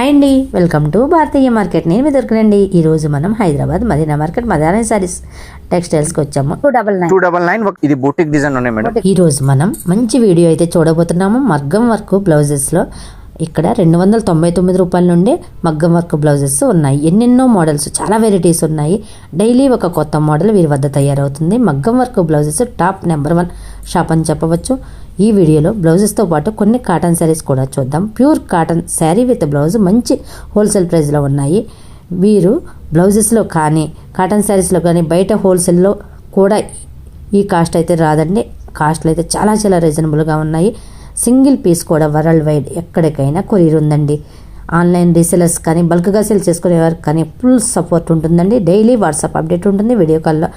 Hi అండి welcome to Bharatiya market నేను మీ దొరికినండి ఈ రోజు మనం హైదరాబాద్ మదీనా మార్కెట్ మదీనా సారీస్ టెక్స్టైల్స్కి వచ్చాము. Two double nine two double nine ఇది బూటిక్ డిజైన్ ఉన్నాయి మేడం. ఈ రోజు మనం మంచి వీడియో అయితే చూడబోతున్నాము. మగ్గం వర్క్ బ్లౌజెస్లో ఇక్కడ రెండు వందల తొంభై తొమ్మిది రూపాయల నుండి మగ్గం వర్క్ బ్లౌజెస్ ఉన్నాయి. ఎన్నెన్నో మోడల్స్ చాలా వెరైటీస్ ఉన్నాయి. డైలీ ఒక కొత్త మోడల్ వీరి వద్ద తయారవుతుంది. మగ్గం work blouses top number one shop అని చెప్పవచ్చు. ఈ వీడియోలో బ్లౌజెస్తో పాటు కొన్ని కాటన్ శారీస్ కూడా చూద్దాం. Pure cotton sari with blouse మంచి హోల్సేల్ ప్రైస్లో ఉన్నాయి. వీరు బ్లౌజెస్లో కానీ కాటన్ శారీస్లో కానీ బయట హోల్సేల్లో కూడా ఈ కాస్ట్ అయితే రాదండి. కాస్ట్లు అయితే చాలా చాలా రీజనబుల్గా ఉన్నాయి. సింగిల్ పీస్ కూడా వరల్డ్ వైడ్ ఎక్కడికైనా కొరియర్ ఉందండి ఆన్లైన్ రీసెలర్స్ కానీ బల్క్గా సేల్ వారికి కానీ ఫుల్ సపోర్ట్ ఉంటుందండి. డైలీ వాట్సాప్ అప్డేట్ ఉంటుంది. వీడియో కాల్లో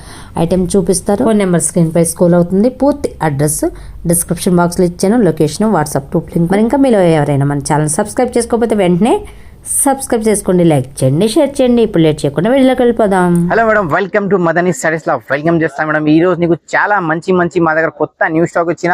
ఐటెం చూపిస్తారు. ఫోన్ నెంబర్ స్క్రీన్పై స్కూల్ అవుతుంది. పూర్తి అడ్రస్ డిస్క్రిప్షన్ బాక్స్లో ఇచ్చాను. లొకేషన్ వాట్సాప్ టూప్ లింక్. మరి ఇంకా మీలో ఎవరైనా మన ఛానల్ సబ్స్క్రైబ్ చేసుకోకపోతే వెంటనే సబ్స్క్రైబ్ చేసుకోండి లైక్ చేయండి షేర్ చేయండి. ఇప్పుడు లేట్ చేయకుండా వీడియోకి వెళ్ళిపోదాం. Hello madam welcome to Madani studies law welcome చేస్తాం మేడం ఈ రోజు నీకు చాలా మంచి మంచి మా దగ్గర కొత్త న్యూ స్టాక్ వచ్చిన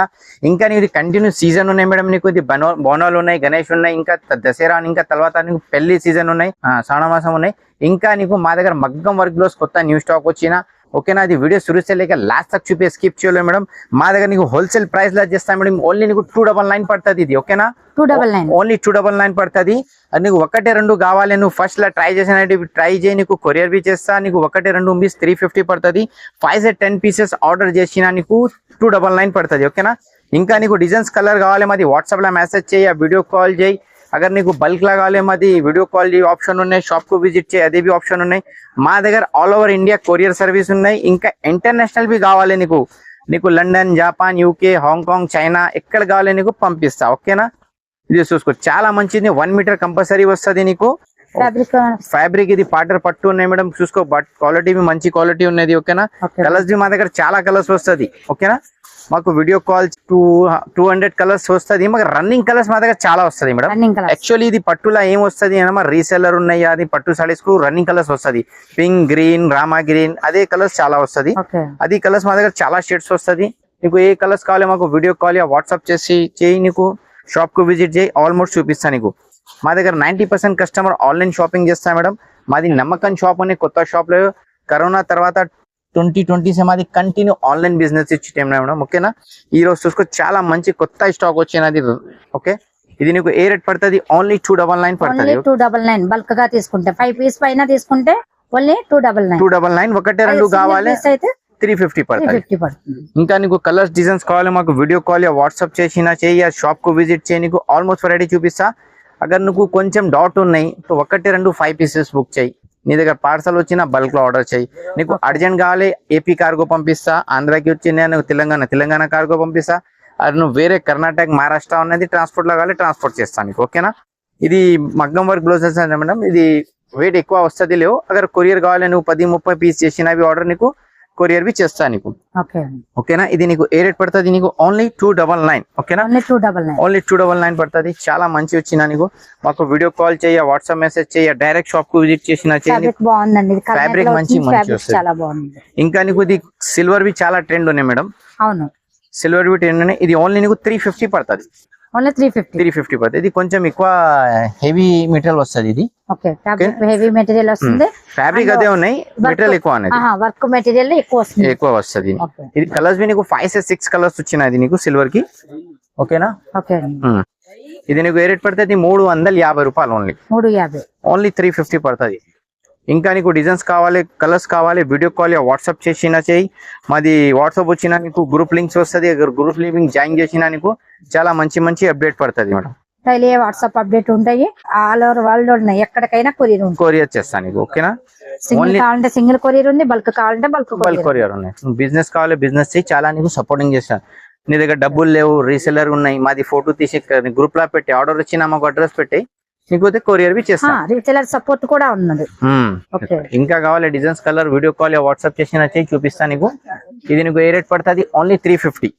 ఇంకా నీకు కంటిన్యూ సీజన్ ఉన్నాయి మేడం నీకు. ఇది బోనాలు ఉన్నాయి గణేష్ ఉన్నాయి ఇంకా దసరా ఇంకా తర్వాత నీకు పెళ్ళి సీజన్ ఉన్నాయి శ్రావణ మాసం ఉన్నాయి. ఇంకా నీకు మా దగ్గర మగ్గం వర్క్లో కొత్త న్యూ స్టాక్ వచ్చిన ఓకేనా? అది వీడియో సురు లేక లాస్ట్ తక్ చూపి స్కిప్ చేయలేదు మేడం. మా దగ్గర నీకు హోల్సేల్ ప్రైస్లో చేస్తాం మేడం. ఓన్లీ నీకు టూ డబల్ నైన్ పడుతుంది ఇది ఓకేనా? Two double nine only two double nine పడుతుంది. అది నీకు ఒకటి రెండు కావాలి నువ్వు ఫస్ట్ లా ట్రై చేసిన ట్రై చేయి నీకు కొరియర్ బి చేస్తా నీకు ఒకటి రెండు పీస్ త్రీ ఫిఫ్టీ పడుతుంది. Five set ten pieces order చేసిన నీకు టూ డబల్ నైన్ పడుతుంది ఓకేనా? ఇంకా నీకు డిజైన్స్ కలర్ కావాలి మాది వాట్సాప్లో మెసేజ్ చేయి వీడియో కాల్ చేయి. అగర్ నీకు బల్క్ లా కావాలి మాది వీడియో కాల్ ఆప్షన్ ఉన్నాయి షాప్కు విజిట్ చేయి అదే బి ఆప్షన్ ఉన్నాయి మా దగ్గర all over India courier service ఉన్నాయి ఇంకా ఇంటర్నేషనల్ బి కావాలి నీకు నీకు London Japan UK Hong Kong China ఎక్కడ కావాలి నీకు పంపిస్తా ఓకేనా ఇది చూసుకో చాలా మంచిది వన్ మీటర్ కంపల్సరీ వస్తుంది నీకు ఫ్యాబ్రిక్ ఫ్యాబ్రిక్ ఇది పాటర్ పట్టు ఉన్నాయి మేడం చూసుకో బట్ క్వాలిటీ మంచి క్వాలిటీ ఉన్నది ఓకేనా. కలర్స్ మా దగ్గర చాలా కలర్స్ వస్తుంది ఓకేనా మాకు video call two two hundred colours వస్తుంది. మాకు రన్నింగ్ కలర్స్ మా దగ్గర చాలా వస్తుంది మేడం యాక్చువల్లీ ఇది పట్టులా ఏం వస్తుంది అనమా రీసెల్లర్ ఉన్నాయి. అది పట్టు సారీస్కు రన్నింగ్ కలర్స్ వస్తుంది. పింక్ గ్రీన్ రామా గ్రీన్ అదే కలర్స్ చాలా వస్తుంది. అది కలర్స్ మా దగ్గర చాలా షేడ్స్ వస్తుంది. నీకు ఏ కలర్స్ కావాలి మాకు వీడియో కాల్ వాట్సాప్ చేసి చేయి నీకు. షాప్కు విజిట్ చేయి ఆల్మోస్ట్ చూపిస్తా నీకు. మా దగ్గర ninety percent customer online shopping చేస్తా మేడం మాది నమ్మకం షాప్ అనే కొత్త షాప్లో కరోనా తర్వాత ట్వంటీ ట్వంటీ మాది కంటిన్యూ ఆన్లైన్ బిజినెస్ ఇచ్చి మేడం ఓకేనా ఈ రోజు చూసుకో చాలా మంచి కొత్త స్టాక్ వచ్చినది. ఓకే ఇది నీకు ఏ రేట్ పడుతుంది? ఓన్లీ టూ డబల్ నైన్ పడుతుంది. టూ డబల్ నైన్ బల్క్గా తీసుకుంటే ఫైవ్ పీస్ పైన తీసుకుంటే only two double nine two double nine ఒకటే రెండు కావాలి. అయితే త్రీ ఫిఫ్టీ పడుతుంది. ఇంకా నీకు కలర్స్ డిజైన్స్ కావాలి మాకు వీడియో కాల్ యా వాట్సాప్ చేసినా చేయి షాప్కు విజిట్ చేయి నీకు ఆల్మోస్ట్ వెరైటీ చూపిస్తా. అగర్ నువ్వు కొంచెం డౌట్ ఉన్నాయి ఒకటి రెండు ఫైవ్ పీసెస్ బుక్ చేయి. నీ దగ్గర పార్సల్ వచ్చిన బల్క్లో ఆర్డర్ చేయి. నీకు అర్జెంట్ కావాలి ఏపీ కార్గో పంపిస్తా ఆంధ్రాకి వచ్చి నేను తెలంగాణ తెలంగాణ కార్గో పంపిస్తా. అది నువ్వు వేరే కర్ణాటక మహారాష్ట్ర ఉన్నది ట్రాన్స్పోర్ట్లో కావాలి ట్రాన్స్పోర్ట్ చేస్తాను నీకు ఓకేనా ఇది మగ్గం వర్క్ బ్లౌజెస్ అంటే మేడం ఇది వెయిట్ ఎక్కువ వస్తుంది లేవు. అగర్ కొరియర్ కావాలి నువ్వు పది ముప్పై పీస్ చేసినవి ఆర్డర్ నీకు. కొరియర్ బి చేస్తా నీకు. ఓకే. ఓకేనా? ఇది నీకు ఏ రేట్ పడుతుంది? నీకు ఓన్లీ టూ డబల్ నైన్ ఓకేనా? ఓన్లీ టూ డబల్ నైన్ పడుతుంది. చాలా మంచి వచ్చిన నీకు? మాకు వీడియో కాల్ చేయ వాట్సాప్ మెసేజ్ చేయ డైరెక్ట్ షాప్కు విజిట్ చేసిన ఫ్యాబ్రిక్ మంచి- మంచి వస్తుంది. ఇంకా నీకు ఇది సిల్వర్ వి చాలా ట్రెండ్ ఉన్నాయి మేడం అవును. సిల్వర్ వి ట్రెండ్ ఉన్నాయి. ఇది ఓన్లీ నీకు త్రీ ఫిఫ్టీ పడుతుంది. Only three fifty three fifty పడుతుంది. ఇది కొంచెం ఎక్కువ హెవీ మెటీరియల్ వస్తుంది ఇది. ఓకే హెవీ మెటీరియల్ వస్తుంది. ఫ్యాబ్రిక్ అదే ఉన్నాయి. మెటీరియల్ ఎక్కువ అనేది. వర్క్ మెటీరియల్ ఎక్కువ వస్తుంది. ఎక్కువ వస్తుంది. ఓకే ఇది కలర్స్ నీకు ఫైవ్ సిక్స్ కలర్స్ వచ్చినాయి నీకు సిల్వర్కి. ఓకేనా ఓకే ఉమ్. ఇది నీకు ఏ రేట్ పడుతుంది? మూడు వందల యాభై రూపాయలు ఓన్లీ మూడు యాభై. ఓన్లీ త్రీ ఫిఫ్టీ పడుతుంది. ఇంకా నీకు డిజైన్స్ కావాలి కలర్స్ కావాలి వీడియో కాల్ వాట్సాప్ చేసినా చేయి. మాది వాట్సాప్ వచ్చినా నీకు గ్రూప్ లింక్స్ వస్తుంది గ్రూప్ లింక్ జాయిన్ చేసినా నీకు చాలా మంచి మంచి అప్డేట్ పడుతుంది మేడం. డైలీ వాట్సాప్ అప్డేట్ ఉంటాయి ఆల్ ఓవర్ వరల్డ్ ఉన్నాయి ఎక్కడికైనా కొరియర్ కొరియర్ చేస్తాను నీకు ఓకేనా సింగిల్ కావాలంటే సింగిల్ కొరియర్ ఉంది బల్క్ కావాలంటే బల్క్ బల్క్ కొరియర్ ఉన్నాయి. బిజినెస్ కావాలి బిజినెస్ చాలా నీకు సపోర్టింగ్ చేస్తాను. నీ దగ్గర డబ్బులు లేవు రీసెలర్ ఉన్నాయి మాది ఫోటో తీసి గ్రూప్లో పెట్టి ఆర్డర్ వచ్చినా మాకు అడ్రస్ పెట్టి నీకు అయితే కొరియర్ బి చేస్తాను రీటైలర్ సపోర్ట్ కూడా ఉన్నది. ఇంకా కావాలి designs colour video call WhatsApp చేసిన చేయి చూపిస్తాను నీకు. ఇది నీకు ఏ రేట్ పడుతుంది? ఓన్లీ త్రీ ఫిఫ్టీ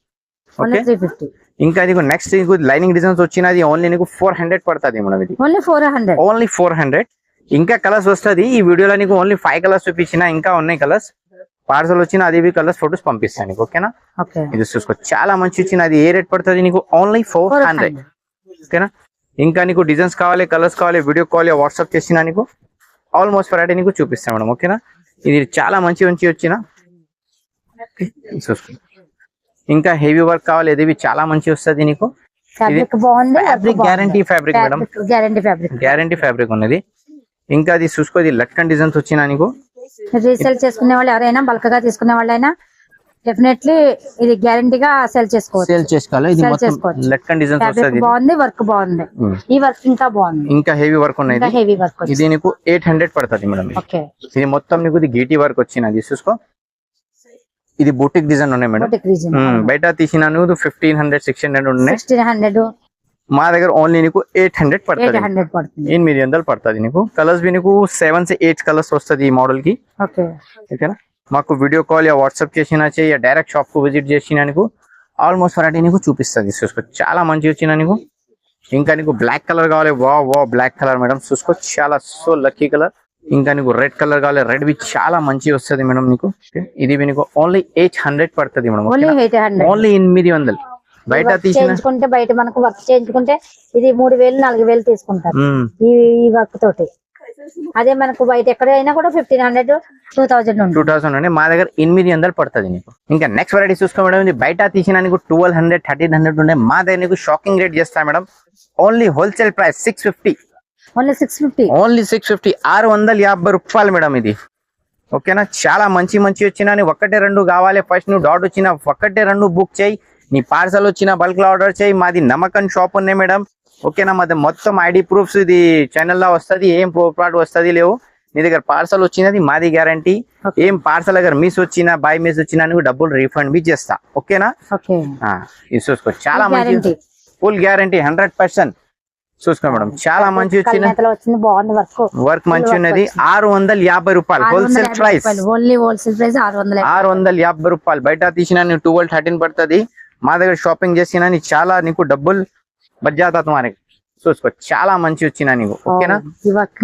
ఇంకా నీకు నెక్స్ట్ నీకు లైనింగ్ డిజైన్స్ వచ్చినది ఓన్లీ నీకు ఫోర్ హండ్రెడ్ పడుతుంది మేడం ఇది. Only four hundred only four hundred ఇంకా కలర్స్ వస్తుంది ఈ వీడియోలో నీకు ఓన్లీ ఫైవ్ కలర్స్ చూపించిన ఇంకా ఉన్నాయి కలర్స్ పార్సల్ వచ్చిన అది కలర్స్ ఫొటోస్ పంపిస్తాను నీకు ఓకేనా ఓకే ఇది చూసుకో చాలా మంచి వచ్చింది అది ఏ రేట్ పడుతుంది నీకు? ఓన్లీ ఫోర్ హండ్రెడ్ ఓకేనా ఇంకా నీకు డిజైన్స్ కావాలి కలర్స్ కావాలి వీడియో కాల్ వాట్సాప్ చేసినా నీకు ఆల్మోస్ట్ వెరైటీ నీకు చూపిస్తాను మేడం ఓకేనా? ఇది చాలా మంచి మంచి వచ్చిన ఇంకా హెవీ వర్క్ కావాలి ఇది చాలా మంచి వస్తుంది నీకు. Guarantee fabric madam. Guarantee fabric guarantee fabric ఉన్నది. ఇంకా అది చూసుకో ఇది లట్కన్ డిజైన్స్ వచ్చినా నీకు. రీసేల్ చేసుకునే వాళ్ళు ఎవరైనా బల్క్గా తీసుకునే వాళ్ళైనా డెఫినెట్లీ ఇది గ్యారంటీగా సెల్ చేసుకోవచ్చు. సేల్ చేసుకోవాలి? ఇది Sell మొత్తం చేసుకోవచ్చు. డిజైన్స్ ఫ్యాబ్రిక్ బాగుంది వర్క్ బాగుంది. ఉమ్. ఈ వర్క్ ఇంకా బాగుంది. ఇంకా హెవీ వర్క్ ఇంకా ఉన్నది హెవీ వర్క్ ఇది నీకు ఎయిట్ హండ్రెడ్ పడుతుంది మేడం ఇది. ఓకే ఇది మొత్తం నీకు ఇది గీటీ వర్క్ వచ్చినది చూసుకో. ఇది బూటిక్ డిజైన్ ఉన్నాయి మేడం. బోటిక్ రీజన్ ఉమ్, బయట తీసిన నువ్వు ఫిఫ్టీన్ హండ్రెడ్ సిక్స్టీన్ హండ్రెడ్ ఉన్నాయి. సిక్స్టీన్ హండ్రెడ్ మా దగ్గర ఓన్లీ నీకు ఎయిట్ హండ్రెడ్ ఎయిట్ పడుతుంది హండ్రెడ్ పడుతుంది. ఎనిమిది వందలు పడుతుంది నీకు. కలర్స్ బి నీకు సెవెన్ సి ఎయిట్ కలర్స్ వస్తుంది ఈ మోడల్కి. ఓకే ఓకేనా మాకు వీడియో కాల్ యా వాట్సాప్ చేసినా చేయ డైరెక్ట్ షాప్కు విజిట్ చేసినా నీకు ఆల్మోస్ట్ వెరైటీ నీకు చూపిస్తుంది. చూసుకో చాలా మంచి వచ్చిన నీకు? ఇంకా నీకు బ్లాక్ కలర్ కావాలి. వా వా బ్లాక్ కలర్ మేడం చూసుకో చాలా సో లక్కీ కలర్ ఇంకా నీకు రెడ్ కలర్ కావాలి. రెడ్ బి చాలా మంచి వస్తుంది మేడం నీకు? ఇది నీకు ఓన్లీ ఎయిట్ హండ్రెడ్ పడుతుంది మేడం ఓన్లీ ఎనిమిది వందలు. బయట తీసిన చేయించుకుంటే బయట మనకు వర్క్ చేయించుకుంటే ఇది మూడు వేలు నాలుగు వేలు తీసుకుంటారు. ఈ ఈ వర్క్ తోటి. అదే మనకు బయట ఎక్కడైనా కూడా fifteen hundred two thousand two thousand అండి మా దగ్గర ఎనిమిది వందలు పడుతుంది నీకు. ఇంకా నెక్స్ట్ వెరైటీ చూసుకో మేడం. ఇది బయట తీసిన నీకు ట్వెల్వ్ హండ్రెడ్ థర్టీన్ హండ్రెడ్ ఉండే. మా దగ్గర నీకు షాకింగ్ రేట్ చేస్తా madam. Only wholesale price six fifty only six fifty only six fifty ఆరు వందల యాభై రూపాయలు మేడం ఇది. ఓకేనా చాలా మంచి మంచి వచ్చినా నీ ఒక్కటే రెండు కావాలి. ఫస్ట్ నువ్వు డాట్ వచ్చిన ఒక్కటే రెండు బుక్ చేయి. నీ పార్సల్ వచ్చిన బల్క్లో ఆర్డర్ చేయి. మాది నమ్మకం షాప్ ఉన్నాయి మేడం. ఓకేనా? మాది మొత్తం ఐడి ప్రూఫ్స్ ఇది ఛానల్లో వస్తుంది. ఏం ప్రోడక్ట్ వస్తుంది లేవు. నీ దగ్గర పార్సల్ వచ్చినది మాది గ్యారంటీ. ఏం పార్సల్ అగర్ మిస్ వచ్చినా బై మిస్ వచ్చినా నీకు డబ్బులు రీఫండ్ బి చేస్తా. ఓకేనా? చూసుకో. చాలా మంచి ఫుల్ గ్యారంటీ హండ్రెడ్ పర్సెంట్ చూసుకో మేడం. చాలా మంచి వచ్చింది. వర్క్ మంచి ఉన్నది. ఆరు వందల యాభై రూపాయలు. Wholesale price only wholesale price ఆరు వందల. ఆరు వందల యాభై రూపాయలు. బయట తీసిన నీకు ట్వెల్వ్ థర్టీన్ పడుతుంది. మా దగ్గర షాపింగ్ చేసిన నీకు చాలా నీకు డబ్బులు బజ్జాతా తుమారే చూసుకో చాలా మంచి వచ్చిన నీకు ఓకేనా?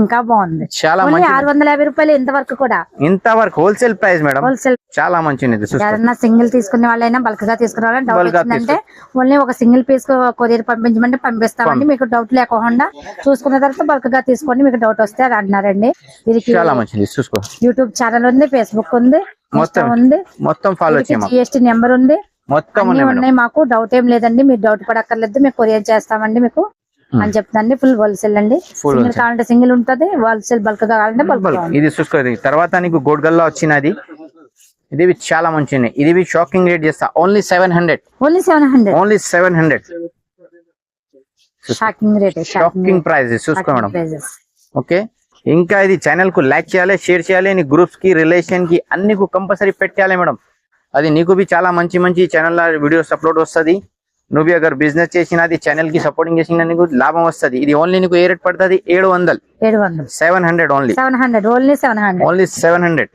ఇంకా బాగుంది. చాలా మంచి ఆరు వందల యాభై రూపాయలు ఇంత వరకు కూడా. ఇంత వరకు హోల్సేల్ ప్రైస్ మేడం హోల్సేల్ చాలా మంచి ఉన్నది చూసుకో. ఎవరన్నా సింగిల్ తీసుకునే వాళ్ళైనా బల్క్గా తీసుకునే వాళ్ళని డౌట్ వచ్చిందంటే ఓన్లీ ఒక సింగిల్ పీస్ కొరియర్ పంపించమంటే పంపిస్తామండి. మీకు డౌట్ లేకుండా చూసుకున్న తర్వాత బల్క్గా తీసుకోండి మీకు డౌట్ వస్తే అని అంటున్నారండి. వీరికి చాలా మంచిది చూసుకో. యూట్యూబ్ ఛానల్ ఉంది ఫేస్బుక్ ఉంది మొత్తం ఉంది. మొత్తం ఫాలో జిఎస్టీ నెంబర్ ఉంది. మొత్తం ఉన్నాయి మాకు డౌట్ ఏం లేదండి. మీరు డౌట్ పడక్కర్లేదు మీకు కొరియర్ చేస్తామండి మీకు. అని చెప్తాండి ఫుల్ హోల్సేల్ అండి. సింగిల్ కావాలంటే సింగిల్ ఉంటది. హోల్సేల్ బల్క్ కావాలంటే బల్క్. ఇది చూసుకో ఇది తర్వాత నీకు గోడ్గల్లా వచ్చినది. ఇది చాలా మంచి ఉన్నాయి. ఇది షాకింగ్ రేట్ చేస్తా only seven hundred only seven hundred only seven hundred shocking rate shocking price చూసుకో మేడం. ఓకే ఇంకా ఇది ఛానల్కు లైక్ చేయాలి షేర్ చేయాలి. నీ గ్రూప్స్కి రిలేషన్కి అన్ని కంపల్సరీ పెట్టాలి మేడం. అది నీకు బి చాలా మంచి మంచి ఛానల్ వీడియోస్ అప్లోడ్ వస్తది. నువ్వు అగర్ బిజినెస్ చేసినది ఛానల్కి సపోర్టింగ్ చేసిన నీకు లాభం వస్తది. ఇది ఓన్లీ నీకు ఏ రేట్ పడుతుంది? ఏడు వందలు. ఏడు వందలు. Seven hundred only seven hundred only seven hundred only seven hundred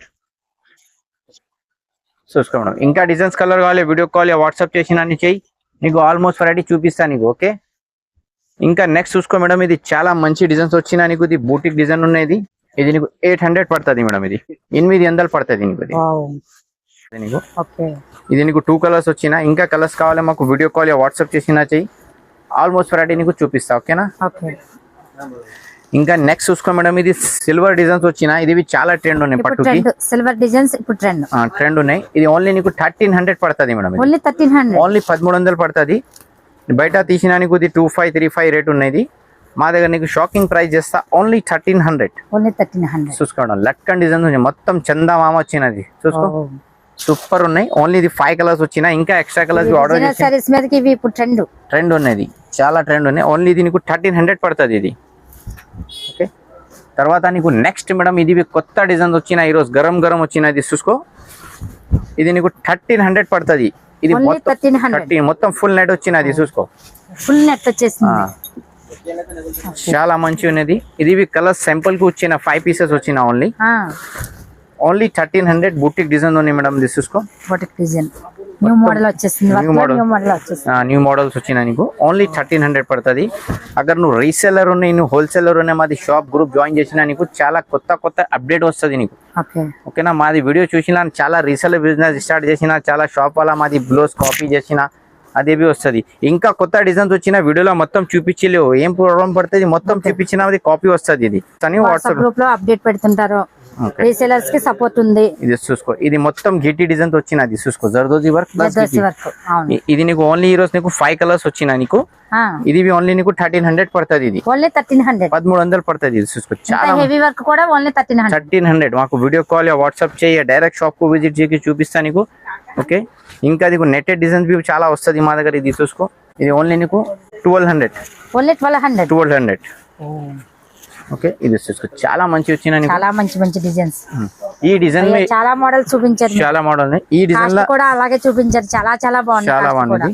చూసుకో మేడం. ఇంకా డిజైన్స్ కలర్ కావాలి వీడియో కాల్ వాట్సాప్ చేసిన చెయ్యి నీకు ఆల్మోస్ట్ వెరైటీ చూపిస్తా నీకు ఓకే? ఇంకా నెక్స్ట్ చూసుకో మేడం ఇది చాలా మంచి డిజైన్స్ వచ్చినా నీకు ఇది బూటిక్ డిజైన్ ఉన్నది. ఇది నీకు ఎయిట్ హండ్రెడ్ పడుతుంది మేడం ఇది. ఎనిమిది వందలు పడుతుంది నీకు ఇది. నీకు. ఇది నీకు టూ కలర్స్ వచ్చినా ఇంకా కలర్స్ కావాలి మాకు వీడియో కాల్ వాట్సాప్ చేసినా చెయ్యి. ఆల్మోస్ట్ వెరైటీ నీకు చూపిస్తా ఓకేనా? ఓకే. ఇంకా నెక్స్ట్ చూసుకో మేడం ఇది సిల్వర్ డిజైన్స్ వచ్చినా ఇది చాలా ట్రెండ్ ఉన్నాయి పట్టుకి. ట్రెండ్ సిల్వర్ డిజైన్స్ ఇప్పుడు ట్రెండ్ ట్రెండ్ ఉన్నాయి. ఇది ఓన్లీ నీకు థర్టీన్ హండ్రెడ్ పడుతుంది madam. Only thirteen hundred only పదమూడు వందలు పడుతుంది. బయట తీసిన నీకు ఇది two five three five rate ఉన్నది. మా దగ్గర నీకు షాకింగ్ ప్రైస్ చేస్తా only thirteen hundred only thirteen hundred చూసుకోవడం లట్కన్ డిజైన్ మొత్తం చందా మామ వచ్చినది. చూసుకో. సూపర్ ఉన్నాయి. ఓన్లీ ఇది ఫైవ్ కలర్స్ వచ్చినా ఇంకా ఎక్స్ట్రా కలర్స్ ఆర్డర్ చేసి సారీస్ మీదకి ఇవి ఇప్పుడు ట్రెండ్ ట్రెండ్ ఉన్నది. చాలా ట్రెండ్ ఉన్నాయి. ఓన్లీ ఇది నీకు థర్టీన్ హండ్రెడ్ పడుతుంది ఇది. ఓకే తర్వాత నీకు నెక్స్ట్ మేడం ఇది కొత్త డిజైన్ వచ్చిన ఈరోజు గరం గరం వచ్చినది చూసుకో. ఇది నీకు థర్టీన్ హండ్రెడ్ పడుతుంది. ఇది థర్టీన్ మొత్తం ఫుల్ నెట్ వచ్చినది చూసుకో. ఫుల్ నెట్ వచ్చేసింది. ఆ. చాలా మంచి ఉన్నది. ఇది కలర్ సింపుల్కి వచ్చిన ఫైవ్ పీసెస్ వచ్చిన only only thirteen hundred boutique design ఉన్నాయి మేడం ఇది చూసుకో బొటిక్ డిజైన్. న్యూ మోడల్ వచ్చేసింది. New model. New model new models వచ్చిన నీకు. ఓన్లీ థర్టీన్ హండ్రెడ్ పడుతుంది. అगर నువ్వు రీసెల్లర్ ఉన్నాయి నువ్వు హోల్సేలర్ ఉన్నాయి మాది షాప్ గ్రూప్ జాయిన్ చేసిన నీకు చాలా కొత్త కొత్త అప్డేట్ వస్తుంది నీకు. ఓకే ఓకేనా మాది వీడియో చూసిన చాలా రీసెలర్ బిజినెస్ స్టార్ట్ చేసిన చాలా షాప్ వల్ల మాది బ్లౌజ్ కాపీ చేసిన అదేవి వస్తది. ఇంకా కొత్త డిజైన్స్ వచ్చిన వీడియోలో మొత్తం చూపించలేవు. ఏం ప్రాబ్లం పడుతుంది? మొత్తం చూపించిన కాపీ వస్తది ఇది. వాట్సాప్ గ్రూప్లో అప్డేట్ పెడుతుంటారు. రీసేలర్స్కి సపోర్ట్ ఉంది. ఇది చూసుకో. ఇది మొత్తం గిట్టి డిజైన్ వచ్చినది చూసుకో. జర్దోజీ వర్క్ ఇది నీకు ఓన్లీ ఈ రోజు నీకు ఫైవ్ కలర్స్ వచ్చిన నీకు? ఇది ఓన్లీ నీకు థర్టీన్ హండ్రెడ్ పడుతుంది ఇది. ఓన్లీ థర్టీన్ హండ్రెడ్ పదమూడు వందలు పడుతుంది ఇది చూసుకో. చాలా హెవీ వర్క్ కూడా only thirteen hundred thirteen hundred మాకు వీడియో కాల్ యా వాట్సాప్ చేయ డైరెక్ట్ షాప్కు విజిట్ చేసి చూపిస్తా నీకు. ఓకే ఇంకా నీకు నెట్టెడ్ డిజైన్స్ బి చాలా వస్తది మా దగ్గర ఇది చూసుకో. ఇది ఓన్లీ నీకు twelve hundred only twelve hundred twelve hundred okay ఇది చూసుకో చాలా మంచి వచ్చిన నీకు? చాలా మంచి మంచి డిజైన్స్. ఈ డిజైన్ చాలా మోడల్ చూపించారు. చాలా మోడల్ ఈ డిజైన్లో కూడా అలాగే చూపించారు. చాలా చాలా బాగుంది చాలా. బాగుంది.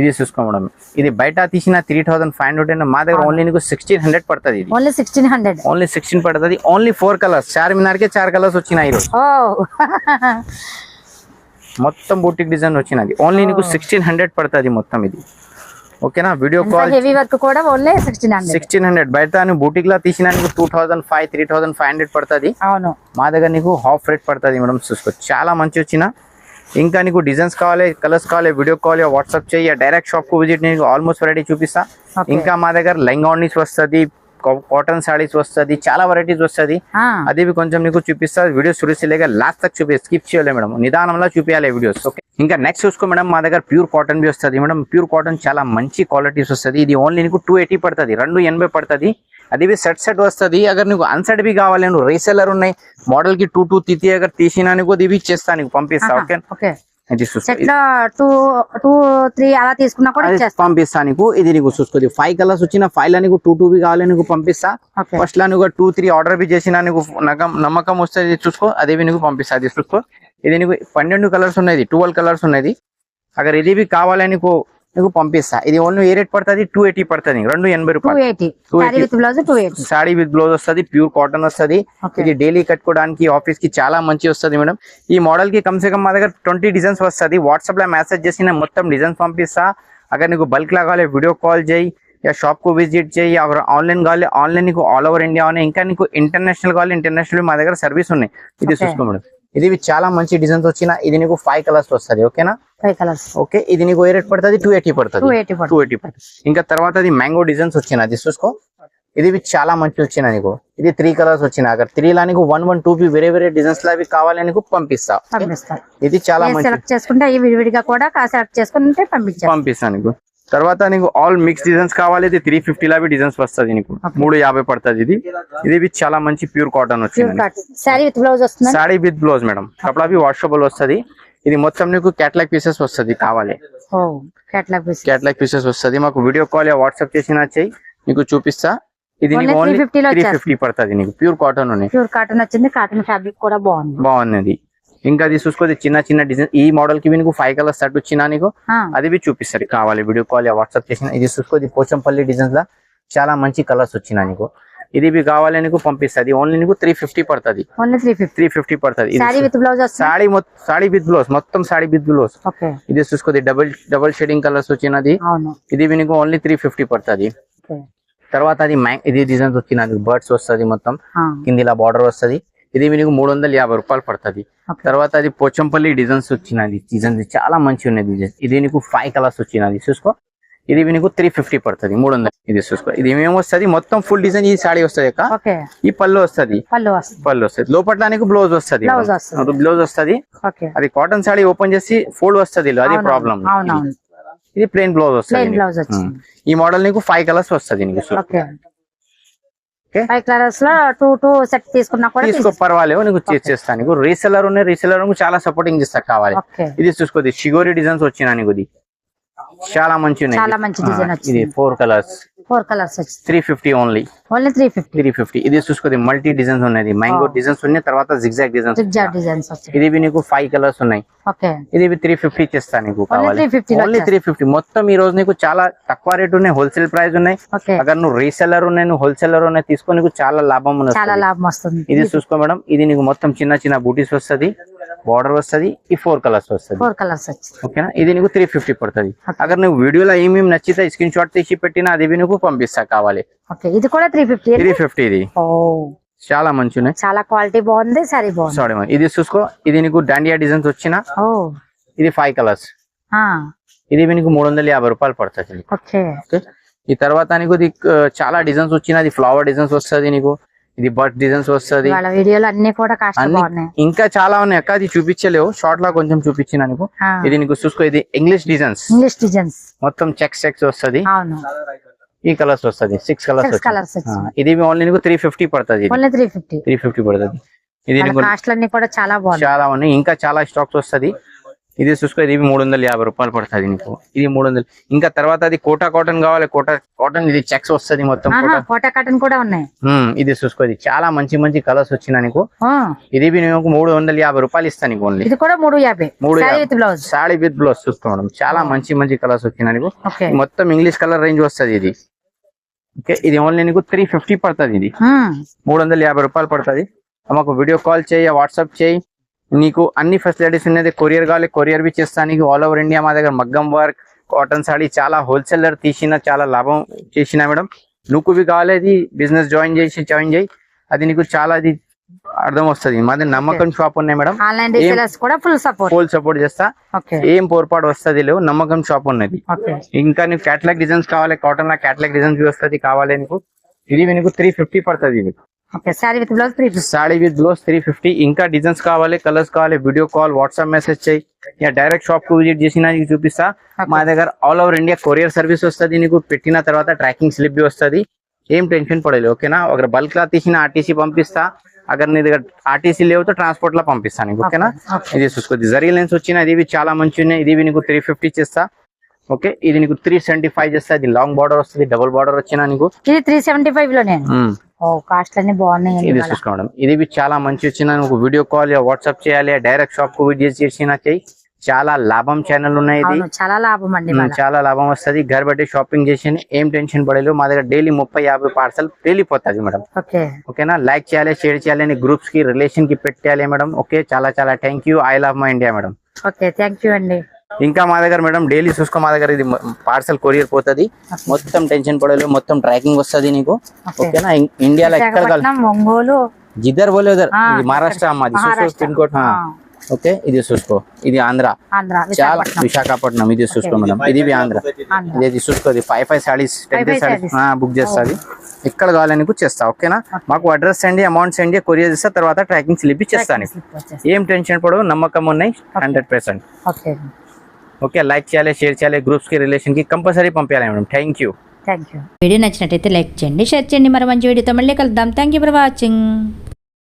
ఇది చూసుకో మేడం. ఇది బయట తీసిన త్రీ థౌసండ్ ఫైవ్ హండ్రెడ్ మా దగ్గర ఓన్లీ నీకు సిక్స్టీన్ హండ్రెడ్ పడుతుంది only sixteen hundred only sixteen పడుతుంది. ఓన్లీ ఫోర్ కలర్స్ చార్మినార్ కే చార్ కలర్స్ వచ్చినాయి మొత్తం బూటిక్ డిజైన్ వచ్చినది. ఓన్లీ నీకు సిక్స్టీన్ హండ్రెడ్ పడుతుంది మొత్తం ఇది. ఓకేనా? వీడియో కాల్ హెవీ వర్క్ కూడా only sixteen hundred sixteen hundred బయట నువ్వు బూటిక్ లా తీసిన నీకు two thousand five three thousand five hundred పడుతుంది. అవును. మా దగ్గర నీకు హాఫ్ రేట్ పడుతుంది మేడం చూసుకో. చాలా మంచి వచ్చిన. ఇంకా నీకు డిజైన్స్ కావాలి కలర్స్ కావాలి వీడియో కాల్ వాట్సాప్ చేయి డైరెక్ట్ షాప్కు విజిట్ నీకు ఆల్మోస్ట్ వెరైటీ చూపిస్తా. ఇంకా మా దగ్గర లెంగానీస్ వస్తుంది కాటన్ సారీస్ వస్తుంది చాలా వెరైటీస్ వస్తుంది. అది కొంచెం నీకు చూపిస్తా వీడియో చూపిస్తలేక లాస్ట్ తక్ చూపి స్కిప్ చేయలే మేడం. నిదానంలో చూపించాలి వీడియోస్ ఓకే ఇంకా నెక్స్ట్ చూసుకో మేడం మా దగ్గర ప్యూర్ కాటన్ బి వస్తుంది. మేడం ప్యూర్ కాటన్ చాలా మంచి క్వాలిటీస్ వస్తుంది. ఇది ఓన్లీ నీకు టూ ఎయిటీ పడుతుంది రెండు ఎనభై పడుతుంది. అది సెట్ సెట్ వస్తుంది. అగర్ నీకు అన్సెట్ బి కావాలి నువ్వు రీసెలర్ ఉన్నాయి మోడల్కి టూ టూ తితి అగర్ తీసినా నీకు ఇది ఇచ్చేస్తా నీకు పంపిస్తా ఓకే టూ టూ త్రీ అలా తీసుకున్నా కూడా పంపిస్తా నీకు. ఇది నీకు చూసుకో. ఫైవ్ కలర్స్ వచ్చిన ఫైవ్లో నీకు టూ టూ బి కావాలి నీకు పంపిస్తా. ఫస్ట్ లా నువ్వు టూ త్రీ ఆర్డర్ బి చేసిన నీకు నమ్మకం వస్తుంది చూసుకో. అదే బి నీకు పంపిస్తా. అది చూసుకో. ఇది నీకు పన్నెండు కలర్స్ ఉన్నది ట్వెల్వ్ కలర్స్ ఉన్నది అగర్ ఇది కావాలి నీకు నీకు పంపిస్తా. ఇది ఓన్లీ ఏ రేట్ పడుతుంది? టూ ఎయిటీ పడుతుంది. రెండు ఎనభై రూపాయలు. సాడీ విత్ బ్లౌజ్ వస్తుంది ప్యూర్ కాటన్ వస్తుంది. ఇది డైలీ కట్టుకోవడానికి ఆఫీస్కి చాలా మంచి వస్తుంది మేడం. ఈ మోడల్కి కమ్సే కమ్ మా దగ్గర ట్వంటీ డిజైన్స్ వస్తుంది. వాట్సాప్లో మెసేజ్ చేసి నేను మొత్తం డిజైన్స్ పంపిస్తా. అక్కడ నీకు బల్క్ లాగాలి వీడియో కాల్ చేయి. యా షాప్కు విజిట్ చేయి. ఆన్లైన్ కావాలి ఆన్లైన్ నీకు ఆల్ ఓవర్ ఇండియా ఉన్నాయి. ఇంకా నీకు ఇంటర్నేషనల్ కావాలి ఇంటర్నేషనల్ మా దగ్గర సర్వీస్ ఉన్నాయి. ఇది చూసుకో మేడం. ఇది చాలా మంచి డిజైన్స్ వచ్చిన ఇది నీకు ఫైవ్ కలర్స్ వస్తుంది ఓకేనా ఫైవ్ కలర్స్ ఓకే ఇది నీకు ఏ రేట్ పడుతుంది? టూ ఎయిటీ పడుతుంది. టూ ఎయిటీ ఎయిటీ ఇంకా తర్వాత అది మ్యాంగో డిజైన్స్ వచ్చిన అది చూసుకో. ఇది చాలా మంచి వచ్చిన నీకు. ఇది త్రీ కలర్స్ వచ్చిన. అక్కడ త్రీ లా నీకు వన్ వన్ టూ బి వేరే వేరే డిజైన్స్ లా అవి కావాలి నీకు పంపిస్తా. ఇది చాలా మంచి. సెలెక్ట్ చేసుకుంటే విడివిడిగా కూడా సెలెక్ట్ చేసుకుంటే పంపించారు పంపిస్తా నీకు. తర్వాత నీకు ఆల్ మిక్స్ డిజైన్స్ కావాలి ఇది త్రీ ఫిఫ్టీ లా డిజైన్స్ వస్తుంది నీకు. మూడు యాభై పడుతుంది ఇది. ఇది బి చాలా మంచి ప్యూర్ కాటన్ వచ్చింది శారీ విత్ బ్లౌజ్ వస్తుంది? సాడీ విత్ బ్లౌజ్ మేడం కపడా వాషబుల్ వస్తుంది. ఇది మొత్తం నీకు క్యాట్లాగ్ పీసెస్ వస్తుంది కావాలి. కేటలాగ్ పీసెస్ వస్తుంది. మాకు వీడియో కాల్ వాట్సాప్ చేసినా చెయ్యి. నీకు చూపిస్తా. ఇది Only నీకు ఓన్లీ 350 లో త్రీ. ఫిఫ్టీ పడుతుంది నీకు. ప్యూర్ కాటన్ ప్యూర్ కాటన్ వచ్చింది కాటన్ ఫ్యాబ్రిక్ కూడా బాగుంది. బాగున్నది. ఇంకా అది చూసుకోది చిన్న చిన్న డిజైన్ ఈ మోడల్కి నీకు ఫైవ్ కలర్స్ సెట్ వచ్చినా నీకు అది బి చూపిస్తారు కావాలి వీడియో కాల్ వాట్సాప్ చేసిన. ఇది చూసుకోది పోచంపల్లి డిజైన్స్ లా చాలా మంచి కలర్స్ వచ్చినా నీకు. ఇది బి కావాలి నీకు పంపిస్తుంది ఓన్లీ నీకు త్రీ ఫిఫ్టీ పడుతుంది. త్రీ ఫిఫ్టీ పడుతుంది. సాడీ మొత్తం సాడీ విత్ బ్లౌజ్ మొత్తం సాడీ విత్ బ్లౌజ్ ఇది చూసుకోది డబుల్ డబుల్ షేడింగ్ కలర్స్ వచ్చినది ఇది నీకు ఓన్లీ త్రీ ఫిఫ్టీ పడుతుంది. తర్వాత అది మ్యాంగ్ ఇది డిజైన్స్ వచ్చినది బర్డ్స్ వస్తుంది మొత్తం. కింద ఇలా బార్డర్ వస్తుంది. ఇది మీకు మూడు వందల యాభై రూపాయలు పడుతుంది. తర్వాత అది పోచంపల్లి డిజైన్స్ వచ్చినది డిజైన్స్ చాలా మంచి డిజైన్స్ ఇది నీకు ఫైవ్ కలర్స్ వచ్చినది చూసుకో. ఇది నీకు త్రీ ఫిఫ్టీ పడుతుంది. మూడు వందలు. ఇది చూసుకో. ఇది ఏమేమి వస్తుంది? మొత్తం ఫుల్ డిజైన్ ఈ సాడీ వస్తుంది ఈ పళ్ళు వస్తుంది. పళ్ళు వస్తుంది. లోపల నీకు బ్లౌజ్ వస్తుంది. బ్లౌజ్ వస్తుంది. అది కాటన్ సాడీ ఓపెన్ చేసి ఫోల్డ్ వస్తుంది అది అవునవును, ప్రాబ్లం అవునవును. ఇది ప్లెయిన్ బ్లౌజ్ వస్తుంది. ఈ మోడల్ నీకు ఫైవ్ కలర్స్ వస్తుంది నీకు. ఫైవ్ కలర్స్లో టూ టూ సెట్ తీసుకున్నా కూడా తీసుకో పర్వాలేదు నీకు చేస్తాను నీకు. రీసెలర్ ఉన్నాయి రీసెలర్ చాలా సపోర్టింగ్ చేస్తా కావాలి. ఇది చూసుకోది షిగోరి డిజైన్స్ వచ్చినా నీకు ఇది. చాలా మంచి ఉన్నాయి. ఇది ఫోర్ కలర్స్ ఫోర్ కలర్స్ వచ్చింది three fifty only only three fifty three fifty ఇది చూసుకోది మల్టీ డిజైన్స్ ఉన్నాయి. మ్యాంగో డిజైన్స్ ఉన్నాయి తర్వాత జిగ్జాక్ డిజైన్స్ జిగ్జాగ్ డిజైన్స్ ఇది నీకు ఫైవ్ కలర్స్ ఉన్నాయి. ఇది త్రీ ఫిఫ్టీ ఇచ్చేస్తా నీకు ఓన్లీ త్రీ ఫిఫ్టీ మొత్తం ఈ రోజు నీకు చాలా తక్కువ రేట్ ఉన్నాయి హోల్సేల్ ప్రైస్ ఉన్నాయి. అక్కడ నువ్వు రీసెలర్ ఉన్నాయి నువ్వు హోల్సేలర్ ఉన్నాయి తీసుకో నీకు చాలా లాభం చాలా లాభం వస్తుంది. ఇది చూసుకో మేడం ఇది నీకు మొత్తం చిన్న చిన్న బూటీస్ వస్తుంది బార్డర్ వస్తుంది ఈ ఫోర్ కలర్స్ వస్తుంది. ఫోర్ కలర్స్ ఓకేనా? ఇది నీకు త్రీ ఫిఫ్టీ పడుతుంది. అక్కడ నువ్వు వీడియోలో ఏమేమి నచ్చితే స్క్రీన్ షాట్ తీసి పెట్టినా అది నీకు పంపిస్తా కావాలి. ఇది కూడా త్రీ ఫిఫ్టీ త్రీ ఫిఫ్టీ ఇది. చాలా మంచి ఉన్నాయి చాలా క్వాలిటీ బాగుంది సారీ బాగుంది. సారీ ఇది చూసుకో ఇది నీకు డాండియా డిజైన్స్ వచ్చిన ఇది ఫైవ్ కలర్స్ ఇది మీకు మూడు వందల యాభై రూపాయలు పడుతుంది ఈ తర్వాత నీకు ఇది చాలా డిజైన్స్ వచ్చినది ఫ్లవర్ డిజైన్స్ వస్తుంది నీకు ఇది బర్డ్ డిజైన్స్ వస్తుంది. వీడియోలు అన్ని కూడా ఇంకా చాలా ఉన్నాయి అక్క అది చూపించలేవు షార్ట్ లా కొంచెం చూపించిన నీకు. ఇది నీకు చూసుకో ఇది ఇంగ్లీష్ డిజైన్స్ ఇంగ్లీష్ డిజైన్స్ మొత్తం చెక్స్ చెక్స్ వస్తుంది. ఈ కలర్స్ వస్తుంది. సిక్స్ కలర్స్ ఇది ఓన్లీ నీకు త్రీ ఫిఫ్టీ పడుతుంది only three fifty three fifty పడుతుంది. ఇది కూడా చాలా బాగున్నాయి. చాలా ఉన్నాయి. ఇంకా చాలా స్టాక్స్ వస్తది. ఇది చూసుకో ఇది మూడు వందల యాభై రూపాయలు పడుతుంది నీకు. ఇది మూడు వందలు ఇంకా తర్వాత అది కోటా కాటన్ కావాలి. కోటా కాటన్ ఇది చెక్స్ వస్తది మొత్తం కోటా. కోటా కాటన్ కూడా ఉన్నాయి. ఇది చూసుకో ఇది చాలా మంచి మంచి కలర్స్ వచ్చిన నీకు. ఇది నీకు మూడు వందల యాభై రూపాయలు ఇస్తాను నీకు ఓన్లీ ఇది కూడా మూడు యాభై. మూడు బ్లౌజ్ సాడీ విత్ బ్లౌజ్ చూసుకోవడం చాలా మంచి మంచి కలర్స్ వచ్చిన నీకు. మొత్తం ఇంగ్లీష్ కలర్ రేంజ్ వస్తది ఇది. ఓకే ఇది ఓన్లీ నీకు త్రీ ఫిఫ్టీ పడుతుంది ఇది. మూడు వందల యాభై రూపాయలు పడుతుంది. మాకు వీడియో కాల్ చేయి వాట్సాప్ చేయి. నీకు అన్ని ఫెసిలిటీస్ ఉన్నది. కొరియర్ కావాలి కొరియర్ బి చేస్తా. నీకు ఆల్ ఓవర్ ఇండియా మా దగ్గర మగ్గం వర్క్ కాటన్ సాడీ చాలా హోల్సేలర్ తీసిన చాలా లాభం చేసిన మేడం. నువ్వు కావాలి బిజినెస్ జాయిన్ చేసి జాయిన్ చేయి. అది నీకు చాలా అది అర్థం వస్తుంది మాది నమ్మకం షాప్ ఉన్నాయి మేడం. ఆన్లైన్ రీసేలర్స్ కూడా ఫుల్ సపోర్ట్ ఫుల్ సపోర్ట్ చేస్తా. ఏం పొరపాటు వస్తుంది లేవు నమ్మకం షాప్ ఉన్నది. ఇంకా నీకు క్యాటలాగ్ డిజైన్స్ కావాలి కాటన్ లా క్యాటలాగ్ డిజైన్స్ వస్తుంది కావాలి నీకు. ఇది నీకు త్రీ ఫిఫ్టీ పడుతుంది ఇది. Sari with blouse three with blouse three fifty ఇంకా డిజైన్స్ కావాలి కలర్స్ కావాలి వీడియో కాల్ వాట్సాప్ మెసేజ్ చేయి. డైరెక్ట్ షాప్కు విజిట్ చేసినా నీకు చూపిస్తా. మా దగ్గర all over India courier service వస్తుంది నీకు. పెట్టిన తర్వాత ట్రాకింగ్ స్లిప్ వస్తుంది. ఏం టెన్షన్ పడలేదు ఓకేనా ఒక బల్క్ లా తీసిన ఆర్టీసీ పంపిస్తా. అగర్ నీ దగ్గర ఆర్టీసీ లేవుతో ట్రాన్స్పోర్ట్ లా పంపిస్తాను ఓకేనా ఓకే ఇది చూసుకో జరీ లెన్స్ వచ్చిన ఇది చాలా మంచి ఉన్నాయి ఇది నీకు త్రీ ఫిఫ్టీ చేస్తా ఓకే ఇది నీకు త్రీ సెవెంటీ ఫైవ్ చేస్తా ఇది లాంగ్ బార్డర్ వస్తుంది డబుల్ బార్డర్ వచ్చినా నీకు ఇది త్రీ సెవెంటీ ఫైవ్లోనే మ్మ్. ఓ కాస్ట్ అన్ని బాగున్నాయి ఇది చూసుకోవడం ఇది చాలా మంచి వచ్చిన నువ్వు వీడియో కాల్ వాట్సాప్ చేయాలి డైరెక్ట్ షాప్కు విజిట్ చేసినా చెయ్యి చాలా లాభం ఛానల్ ఉన్నాయి ఇది. చాలా లాభం అండి చాలా లాభం వస్తది. घर బట్టి షాపింగ్ చేసి ఏం టెన్షన్ పడలేదు. మా దగ్గర డైలీ ముప్పై యాభై పార్సల్ వెళ్ళిపోతుంది మేడం ఓకే. ఓకేనా లైక్ చేయాలి షేర్ చేయాలి గ్రూప్స్కి రిలేషన్కి పెట్టాలి మేడం ఓకే చాలా చాలా thank you I love my India madam okay thank you అండి. ఇంకా మా దగ్గర మేడం డైలీ చూసుకో మా దగ్గర ఇది పార్సల్ కొరియర్ పోతుంది. మొత్తం టెన్షన్ పడలేదు. మొత్తం ట్రాకింగ్ వస్తది నీకు. ఓకేనా ఇండియాలో ఎక్కడ జిద్దర్ పోలే ఉదర్ ఆ, ఇది మహారాష్ట్ర మాది. చూసుకో. Pin code okay? ఇది చూసుకో. ఇది ఆంధ్ర. ఆంధ్ర చాలా విశాఖపట్నం. విశాఖపట్నం ఇది చూసుకో మేడం. ఇది ఆంధ్ర. ఇది చూసుకో. ఇది five five saris ten sarees. Book చేస్తుంది ఎక్కడ కావాలని చేస్తా ఓకేనా? మాకు address send amount send courier చేస్తా తర్వాత ట్రాకింగ్ స్లిప్ చేస్తాను Slip వచ్చేసి. ఏం టెన్షన్ పడవు నమ్మకం ఉన్నాయి hundred percent okay. Okay like చేయాలి షేర్ చేయాలి గ్రూప్స్కి రిలేషన్కి కంపల్సరీ పంపించాలి madam. Thank you thank you video నచ్చినట్టయితే లైక్ చేయండి షేర్ చేయండి. మరి మంచి వీడియోతో మళ్ళీ కలుద్దాం. Thank you for watching